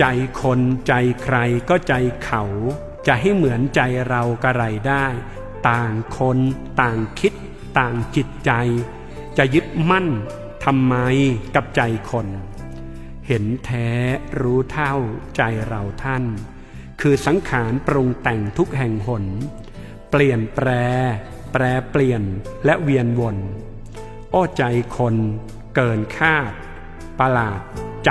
ใจคนใจใครก็ใจเขา จะให้เหมือนใจเรากระไรได้ ต่างคน ต่างคิด ต่างจิตใจ จะยึดมั่นทำไมกับใจคน เห็นแท้รู้เท่าใจเราท่าน คือสังขารปรุงแต่งทุกแห่งหน เปลี่ยนแปร แปรเปลี่ยนและเวียนวน อ้อใจคน เกินคาดประหลาดใจ